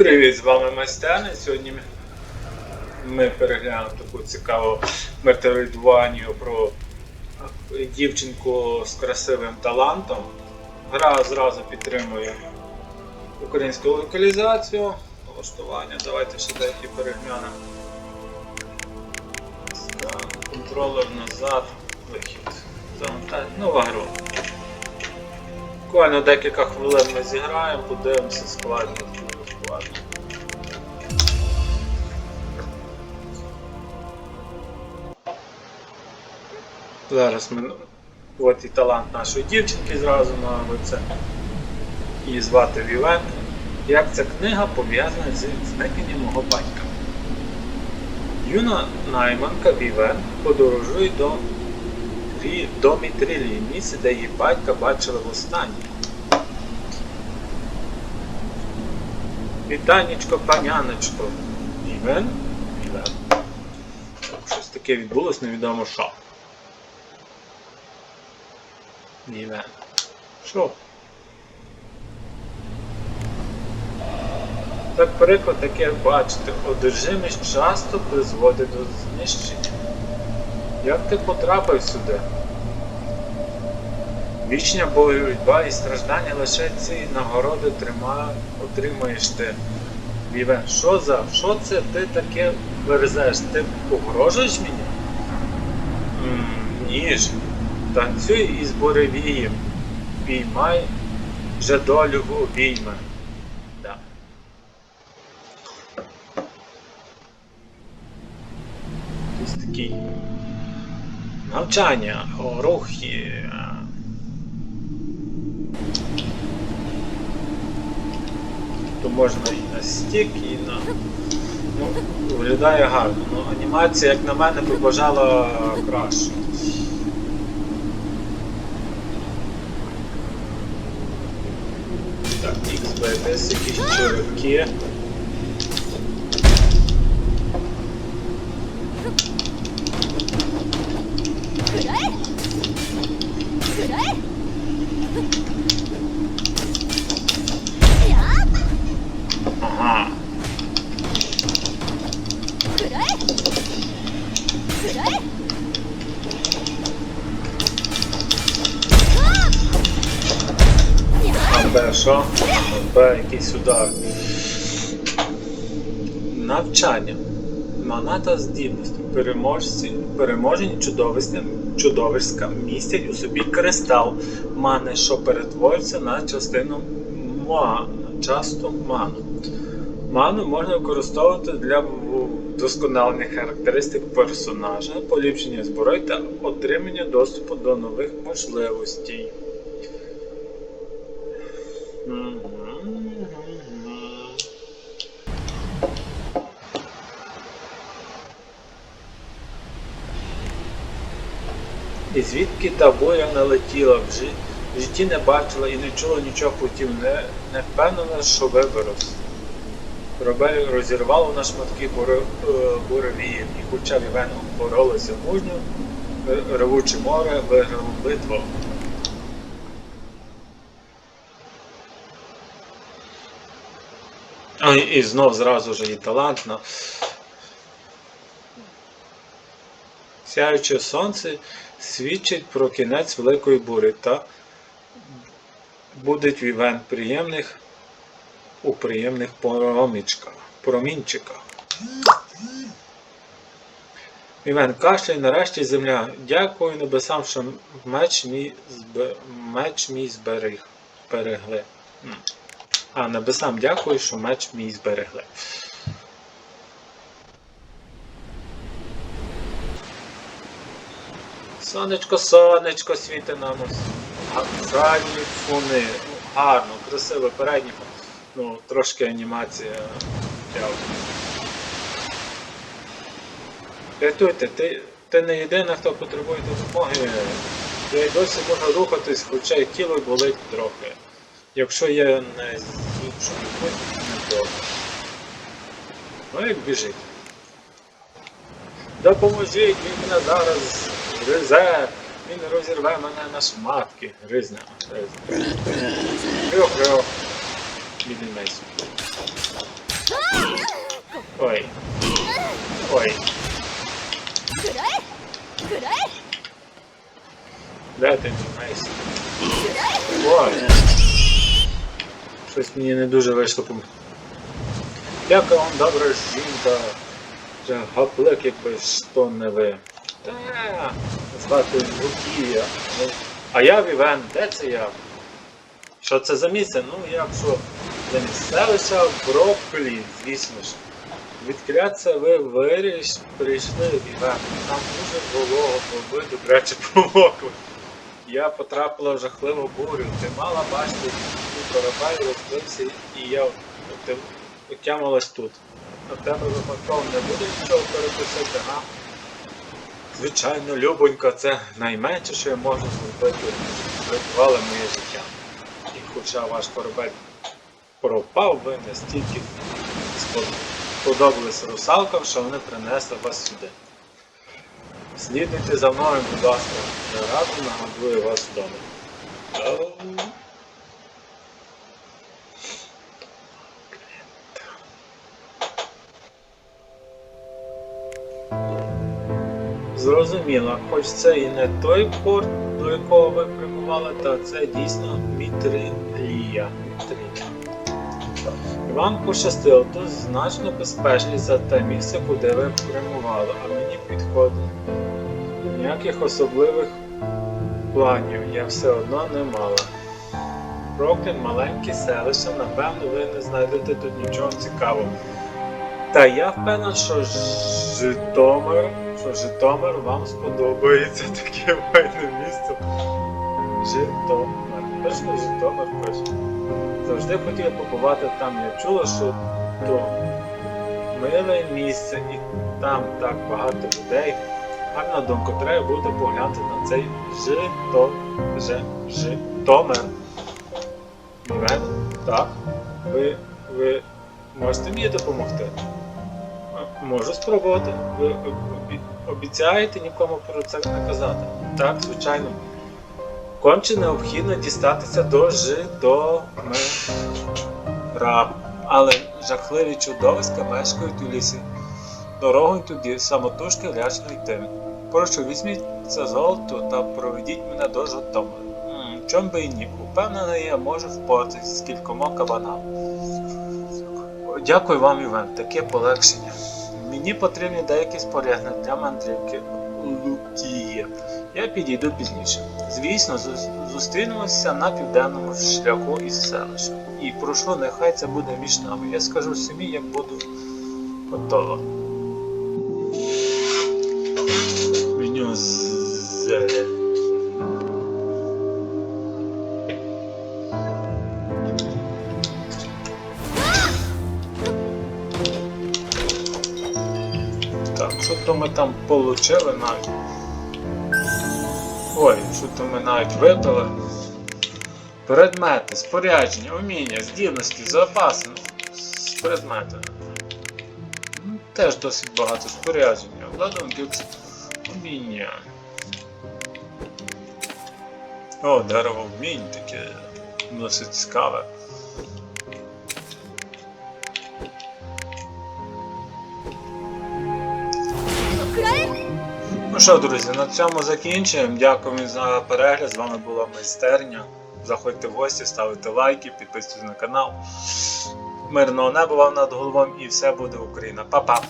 Привіт, з вами Майстерня. Сьогодні ми переглянемо таку цікаву метеоридуванню про дівчинку з красивим талантом. Гра зразу підтримує українську локалізацію, налаштування. Давайте ще деякі переглянемо. Контролер назад, вихід. Завантаження. Нова гра. Буквально декілька хвилин ми зіграємо, подивимося складно. Зараз ми. От і талант нашої дівчинки зразу на лице. Її звати Вівен. Як ця книга пов'язана з зникненням мого батька? Юна найманка Вівен подорожує до до Мітрилії, місце, де її батька бачили востаннє. Вітанечко, паняночко. Вівен? Вівен. Щось таке відбулось, невідомо що. Вівен. Що? Так, приклад таке бачите, одержимість часто призводить до знищення. Як ти потрапив сюди? Вічня боротьба і страждання лише ці нагороди трима, отримаєш ти. Вівен, що за? Що це ти таке верзеш? Ти погрожуєш мені? М, Ні ж. Танцюй із буревієм. Піймай вже долю в. Да. Якийсь такий навчання, рухи. То можна і на стік, і на. Ну, виглядає гарно. Ну, анімація, як на мене, би бажала vai ver se aqui a gente joga aqui. А Б якийсь удар. Навчання. Монета здібності. Переможці, переможені чудовиська, містять у собі кристал мани, що перетворюється на частину ма, часто ману. Ману можна використовувати для вдосконалення характеристик персонажа, поліпшення зброї та отримання доступу до нових можливостей. І звідки та буря налетіла в житті не бачила і не чула нічого путів, не, не впевнена, що виберусь. Корабель розірвало на шматки е, і хоча Вівен боролися мужньо, р- ревуче море виграло битву. А, і знов зразу ж і талантно. Сяюче сонце свідчить про кінець великої бурі та будуть вівен приємних у приємних промічках, промінчиках. Вівен кашляй, нарешті земля. Дякую небесам, що меч мій, збе... меч мій зберіг. Берегли. А небесам дякую, що меч мій зберегли. Сонечко, сонечко світи нам ось. А Задні фони. Ну, гарно, красиво, передні. Ну, трошки анімація. Рятуйте, ти, ти не єдина, хто потребує допомоги. Я й досі можу рухатись, хоча й тіло болить трохи. Якщо що не потім не. Ну як біжить. Допоможіть, він мене зараз гризе, він розірве мене на шматки, гризне. Хрьох-хрьох. Мідельмейс. Ой. Ой. Де ти, Мейс? Ой. Щось мені не дуже вийшло пом... Яка вам добра жінка. Гаплик, якби що не ви. Та, звати Лукія. Ну, а я Вівен, де це я? Що це за місце? Ну, якщо за місцевища Броклі, звісно ж. Відкря ви виріш, прийшли Вівен. Там дуже волого, бо ви добряче промокли. Я потрапила в жахливу бурю. Ти мала бачити, корабель розбився, і я от- от- отямилась тут. На тебе випадково не буде нічого переписати, га? Звичайно, любонька, це найменше, що я можу зробити. Врятували моє життя. І хоча ваш корабель пропав, ви настільки спод- сподобались русалкам, що вони принесли вас сюди. Слідуйте за мною, будь ласка, я радо нагодую вас вдома. Зрозуміло, хоч це і не той порт, до якого ви прямували, та це дійсно Мітрилія. Вам пощастило, тут значно безпечніше за те місце, куди ви прямували, а мені підходить. Ніяких особливих планів я все одно не мала. Броклін маленьке селище, напевно, ви не знайдете тут нічого цікавого. Та я впевнений, що Житомир, Житомир вам сподобається таке файне місце. Житомир. Точно Житомир пише. Завжди хотів побувати там. Я чула, що то миле місце і там так багато людей. Гарна думка, треба буде поглянути на цей Жито... Житомир. Так. Ви. ви можете мені допомогти? Можу спробувати. Ви обі- обіцяєте нікому про це не казати? Так, звичайно. Конче необхідно дістатися до Житомира. Але жахливі чудовиська мешкають у лісі. Дорогою туди самотужки лячно йти. Прошу, візьміть це золото та проведіть мене до Житомира. Чом би і ні, упевнений, я можу впоратись з кількома кабанами. Дякую вам, Іван, таке полегшення. Мені потрібні деякі спорядження для мандрівки Лукіє. Я підійду пізніше. Звісно, зустрінемося на південному шляху із селища. І прошу, нехай це буде між нами. Я скажу самі, як буду готова. То ми там получили навіть? Ой, що то ми навіть випили. Предмети, спорядження, уміння, здібності, запаси з предмети. Ну, Теж досить багато спорядження. Ладунки, уміння. О, дерево вмінь таке досить цікаве. Що, друзі, на цьому закінчуємо. Дякую за перегляд. З вами була майстерня. Заходьте в гості, ставте лайки, підписуйтесь на канал. Мирного неба вам над головом і все буде Україна. Па-па!